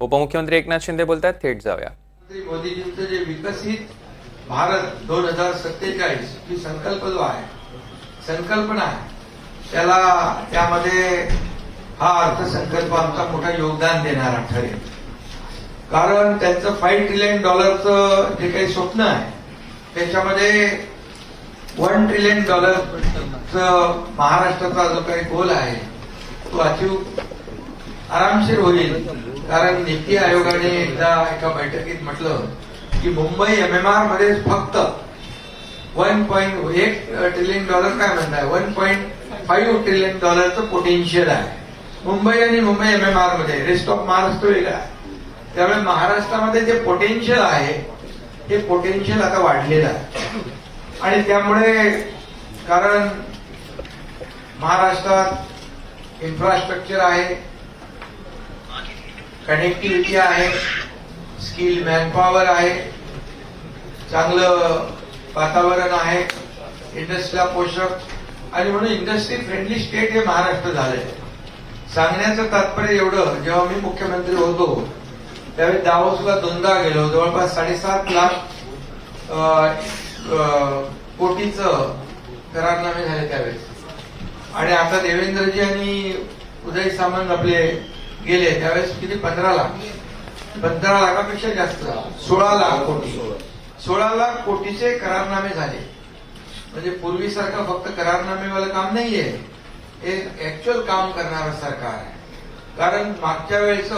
उपमुख्यमंत्री एकनाथ शिंदे बोलतात थेट जाऊया. मोदीजींचं जे विकसित भारत दोन हजार सत्तेचाळीस ही संकल्प जो आहे संकल्पना आहे त्याला त्यामध्ये हा अर्थसंकल्प आमचा मोठा योगदान देणारा ठरेल कारण त्यांचं फाईव्ह ट्रिलियन डॉलरचं जे काही स्वप्न आहे त्याच्यामध्ये वन ट्रिलियन डॉलरचं महाराष्ट्राचा जो काही गोल आहे तो अचीव आरामशीर होईल. कारण नीती आयोगाने एकदा एका बैठकीत म्हटलं की मुंबई एम एम आरमध्ये फक्त वन पॉईंट एक ट्रिलियन डॉलर काय म्हणताय? वन पॉईंट फाईव्ह ट्रिलियन डॉलरचं पोटेन्शियल आहे. मुंबई आणि मुंबई एम एम आरमध्ये रेस्ट ऑफ महाराष्ट्र वेगळा आहे. त्यामुळे महाराष्ट्रामध्ये जे पोटेन्शियल आहे ते पोटेन्शियल आता वाढलेलं आहे. आणि त्यामुळे कारण महाराष्ट्रात इन्फ्रास्ट्रक्चर आहे कनेक्टिव्हिटी आहे स्किल मॅनपॉवर आहे चांगलं वातावरण आहे इंडस्ट्रीला पोषक आणि म्हणून इंडस्ट्री फ्रेंडली स्टेट हे महाराष्ट्र झालंय. सांगण्याचं तात्पर्य एवढं जेव्हा मी मुख्यमंत्री होतो त्यावेळी दावोसला दोनदा गेलो जवळपास साडेसात लाख कोटीच करारनामे झाले त्यावेळेस. आणि आता देवेंद्रजी आणि उदय सामंत आपले गेले त्यावेळेस किती? पंधरा लाख. पंधरा लाखापेक्षा जास्त. सोळा लाख कोटी. सोळा लाख कोटीचे करारनामे झाले. म्हणजे पूर्वीसारखं फक्त करारनामेवालं काम नाहीये. हे ऍक्च्युअल काम करणारं सरकार आहे. कारण मागच्या वेळेस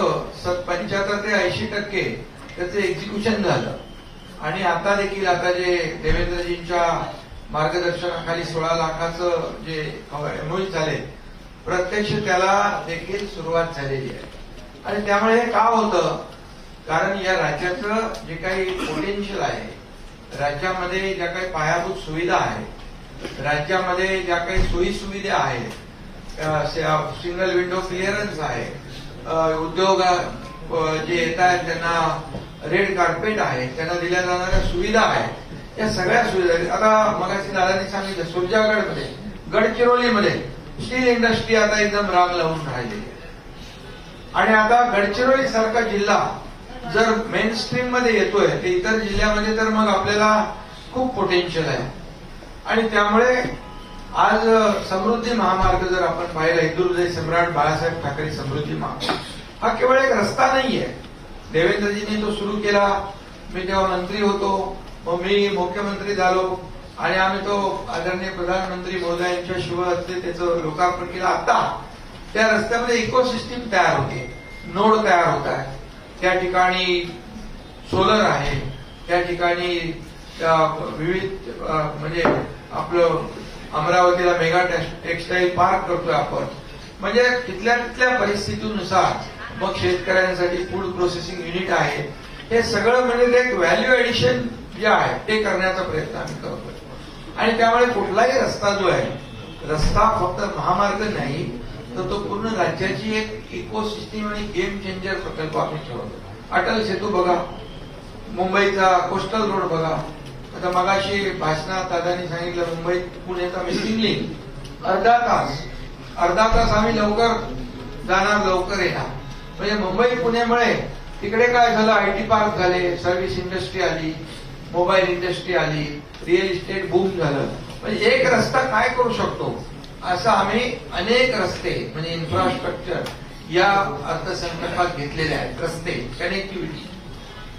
पंच्याहत्तर ते ऐंशी टक्के त्याचं एक्झिक्युशन झालं. आणि आता देखील आता जे देवेंद्रजींच्या मार्गदर्शनाखाली सोळा लाखाचं जे एमओई झाले प्रत्यक्ष त्याला देखील सुरुवात झालेली आहे. आणि त्यामुळे हे का होतं? कारण या राज्याचं जे काही पोटेन्शियल आहे राज्यामध्ये ज्या काही पायाभूत सुविधा आहेत राज्यामध्ये ज्या काही सोयी सुविधा आहेत सिंगल विंडो क्लिअरन्स आहे उद्योग जे येत आहेत त्यांना रेड कार्पेट आहे त्यांना दिल्या जाणाऱ्या सुविधा आहेत या सगळ्या सुविधा आता मगाशी दादानी सांगितलं सुरजागडमध्ये गडचिरोलीमध्ये स्टील इंडस्ट्री आता एकदम राग लावून राहिली. आणि आता गडचिरोली सारखा जिल्हा जर मेन स्ट्रीममध्ये येतोय तर इतर जिल्ह्यामध्ये तर मग आपल्याला खूप पोटेन्शियल आहे. आणि त्यामुळे आज समृद्धी महामार्ग जर आपण पाहिला हिंदुहृदय सम्राट बाळासाहेब ठाकरे समृद्धी महामार्ग हा केवळ एक रस्ता नाहीये. देवेंद्रजींनी तो सुरू केला. मी तेव्हा मंत्री होतो. मग मी मुख्यमंत्री झालो. आणि आम्ही तो आदरणीय प्रधानमंत्री महोदय यांच्या शुभ हस्ते त्याचं लोकार्पण केलं. आता त्या रस्त्यामध्ये इकोसिस्टीम तयार होते. नोड तयार होत आहे त्या ठिकाणी सोलर आहे. त्या ठिकाणी विविध म्हणजे आपलं अमरावतीला मेगा टेक्सटाईल पार्क करतोय आपण. म्हणजे तिथल्या तिथल्या परिस्थितीनुसार मग शेतकऱ्यांसाठी फूड प्रोसेसिंग युनिट आहे. हे सगळं म्हणजे एक व्हॅल्यू एडिशन जे आहे ते करण्याचा प्रयत्न आम्ही करतोय. आणि त्यामुळे कुठलाही रस्ता जो आहे रस्ता फक्त महामार्ग नाही तर तो पूर्ण राज्याची एक इकोसिस्टीम आणि गेम चेंजर प्रकल्प आपण ठेवतो. अटल सेतू बघा मुंबईचा कोस्टल रोड बघा. आता मगाशी भाषणात दादानी सांगितलं मुंबईत पुण्याचा मिसिंग लिंक अर्धा तास अर्धा तास आम्ही लवकर जाणार लवकर येणार. म्हणजे मुंबई पुण्यामुळे तिकडे काय झालं आयटी पार्क झाले सर्व्हिस इंडस्ट्री आली मोबाईल इंडस्ट्री आली रिअल इस्टेट बूम झालं. म्हणजे एक रस्ता काय करू शकतो? असं आम्ही अनेक रस्ते म्हणजे इन्फ्रास्ट्रक्चर या अर्थसंकल्पात घेतलेले आहेत. रस्ते कनेक्टिव्हिटी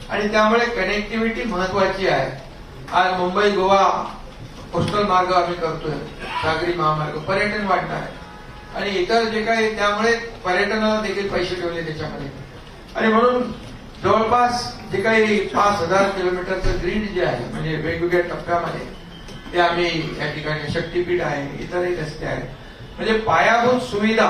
आणि त्यामुळे कनेक्टिव्हिटी महत्वाची आहे. आज मुंबई गोवा कोस्टल मार्ग आम्ही करतोय. सागरी महामार्ग पर्यटन वाढणार आहे. आणि इतर जे काही त्यामुळे पर्यटनाला देखील पैसे ठेवले त्याच्यामध्ये. आणि म्हणून जवळपास जे काही पाच हजार किलोमीटरचं ग्रीड जे आहे म्हणजे वेगवेगळ्या टप्प्यामध्ये ते आम्ही या ठिकाणी शक्तीपीठ आहे इतरही रस्ते आहेत. म्हणजे पायाभूत सुविधा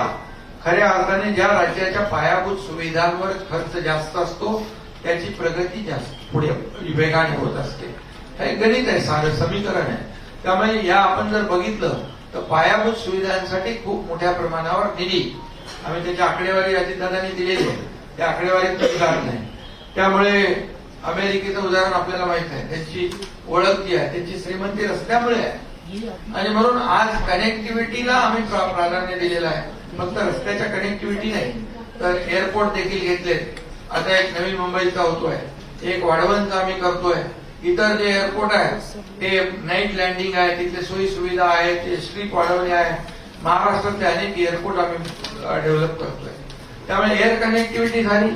खऱ्या अर्थाने ज्या राज्याच्या पायाभूत सुविधांवर खर्च जास्त असतो त्याची प्रगती जास्त पुढे वेगाने होत असते. हे गणित आहे साधं समीकरण आहे. त्यामुळे या आपण जर बघितलं तर पायाभूत सुविधांसाठी खूप मोठ्या प्रमाणावर निधी आम्ही त्याची आकडेवारी अजितदादांनी दिलेली आहे. त्या आकडेवारीत जात नाही त्यामुळे अमेरिकेचं उदाहरण आपल्याला माहीत आहे. त्यांची ओळख जी आहे त्यांची श्रीमंती रस्त्यामुळे आहे. आणि म्हणून आज कनेक्टिव्हिटीला आम्ही प्राधान्य दिलेलं आहे. फक्त रस्त्याच्या कनेक्टिव्हिटी नाही तर एअरपोर्ट देखील घेतलेत. आता एक नवीन मुंबईचा होतोय. एक वाढवणचा आम्ही करतोय. इतर जे एअरपोर्ट आहे ते नाईट लँडिंग आहे तिथले सोयी सुविधा आहेत ते स्ट्रीप वाढवणे आहे. महाराष्ट्रातले अनेक एअरपोर्ट आम्ही डेव्हलप करतोय. त्यामुळे एअर कनेक्टिव्हिटी झाली.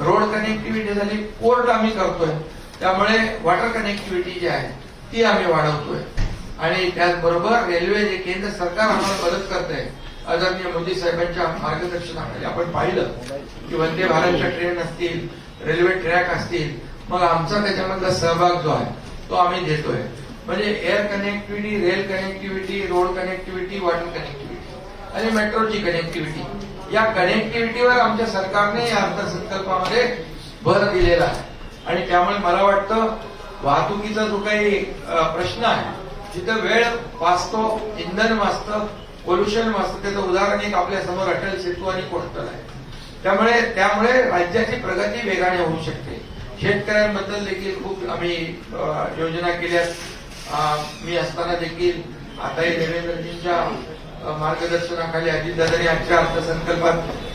रोड कनेक्टिव्हिटी झाली पोर्ट आम्ही करतोय. त्यामुळे वॉटर कनेक्टिव्हिटी जी आहे ती आम्ही वाढवतोय. आणि त्याचबरोबर रेल्वे जे केंद्र सरकार आम्हाला मदत करत आहे आदरणीय मोदी साहेबांच्या मार्गदर्शनाखाली. आपण पाहिलं की वंदे भारतच्या ट्रेन असतील रेल्वे ट्रॅक असतील मग आमचा त्याच्यामधला सहभाग जो आहे तो आम्ही देतोय म्हणजे air connectivity rail connectivity road connectivity water connectivity आणि मेट्रोची कनेक्टिव्हिटी या कनेक्टिव्हिटीवर आमच्या सरकारने या अर्थसंकल्पामध्ये भर दिलेला आहे. आणि त्यामुळे मला वाटतं वाहतुकीचा जो काही प्रश्न आहे जिथं वेळ वाचतो इंधन वाचतं पोल्युशन वाचतं त्याचं उदाहरण एक आपल्यासमोर अटल सेतू आणि कोस्टल आहे. त्यामुळे त्यामुळे राज्याची प्रगती वेगाने होऊ शकते. शेतकऱ्यांबद्दल देखील खूप आम्ही योजना केल्या मी असताना देखील आताही देवेंद्रजींच्या मार्गदर्शनाखाली अजितदादांनी आजच्या अर्थसंकल्पात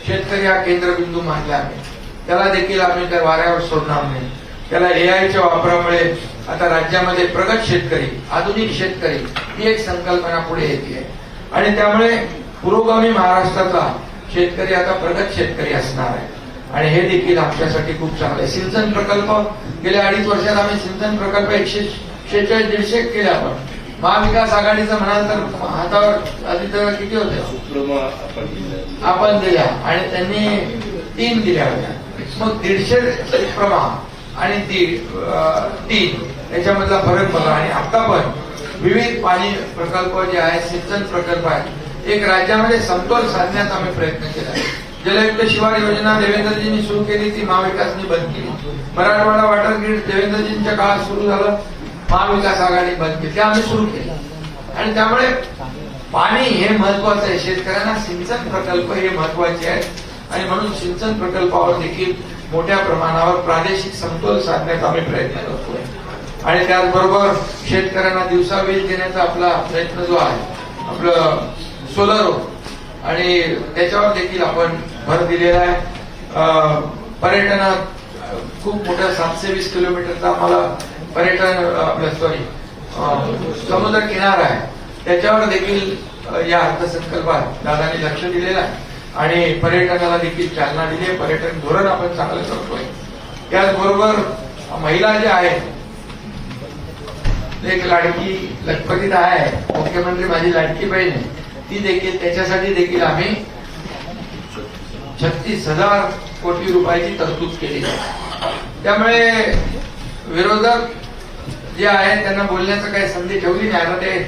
शेतकरी हा केंद्रबिंदू मानला आहे. त्याला देखील आम्ही त्या वाऱ्यावर सोडणार नाही. त्याला एआयच्या वापरामुळे आता राज्यामध्ये प्रगत शेतकरी आधुनिक शेतकरी ही एक संकल्पना पुढे येते. आणि त्यामुळे पुरोगामी महाराष्ट्राचा शेतकरी आता प्रगत शेतकरी असणार आहे. आणि हे देखील आमच्यासाठी खूप चांगलं आहे. सिंचन प्रकल्प गेल्या अडीच वर्षात आम्ही सिंचन प्रकल्प एकशे शेहेचाळीस दीडशे केले आपण. महाविकास आघाडीचं म्हणाल तर हातावर आधी तर किती होते? आपण दिला. आपण दिल्या. आणि त्यांनी तीन दिल्या होत्या. मग दीडशे प्रमाण आणि ती- अं, तीन याच्यामधला फरक बघा. आणि आता पण विविध पाणी प्रकल्प जे आहे सिंचन प्रकल्प आहे एक राज्यामध्ये समतोल साधण्याचा आम्ही प्रयत्न केला. जलयुक्त शिवार योजना देवेंद्रजींनी सुरू केली ती महाविकासनी बंद केली. मराठवाडा वॉटर ग्रीड देवेंद्रजींच्या काळात सुरू झालं. महाविकास आघाडी बंद केली. ते आम्ही सुरू केलं. आणि त्यामुळे पाणी हे महत्वाचं आहे. शेतकऱ्यांना सिंचन प्रकल्प हे महत्त्वाचे आहेत. आणि म्हणून सिंचन प्रकल्पावर देखील मोठ्या प्रमाणावर प्रादेशिक समतोल साधण्याचा आम्ही प्रयत्न करतोय. आणि त्याचबरोबर शेतकऱ्यांना दिवसा वीज देण्याचा आपला प्रयत्न जो आहे आपलं सोलर आणि त्याच्यावर देखील आपण भर दिलेला आहे. अं, पर्यटनात खूप मोठ्या सातशे वीस किलोमीटरचा आम्हाला पर्यटन अं, आपलं सॉरी समुद्र किनारा आहे. त्याच्यावर देखील या अर्थसंकल्पात दादांनी लक्ष दिलेलं आहे. आणि पर्यटनाला देखील चालना दिली पर्यटन धोरण आपण चांगलं करतोय. त्याचबरोबर महिला ज्या आहेत एक लाडकी लखपतीत आहे. मुख्यमंत्री माझी लाडकी बहीण आहे. ती देखील त्याच्यासाठी देखील आम्ही छत्तीस हजार कोटी रुपयाची तरतूद केली त्यामुळे विरोधक जे आहे त्यांना बोलण्याचं काही संधी ठेवली नाही. आता ते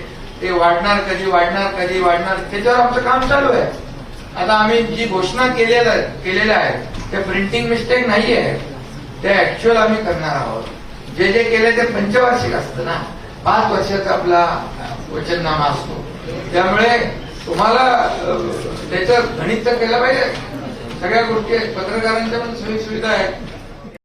ते वाढणार कधी वाढणार कधी वाढणार त्याच्यावर आमचं काम चालू आहे. आता आम्ही जी घोषणा केलेल्या केलेल्या आहेत त्या प्रिंटिंग मिस्टेक नाही आहे ते ऍक्च्युअल आम्ही करणार आहोत. जे जे केले ते पंचवार्षिक असतं ना. पाच वर्षाचा आपला वचननामा असतो. त्यामुळे तुम्हाला त्याचं गणित तर केलं पाहिजे. सगळ्या गोष्टी आहेत. पत्रकारांच्या पण सोयी सुविधा आहेत.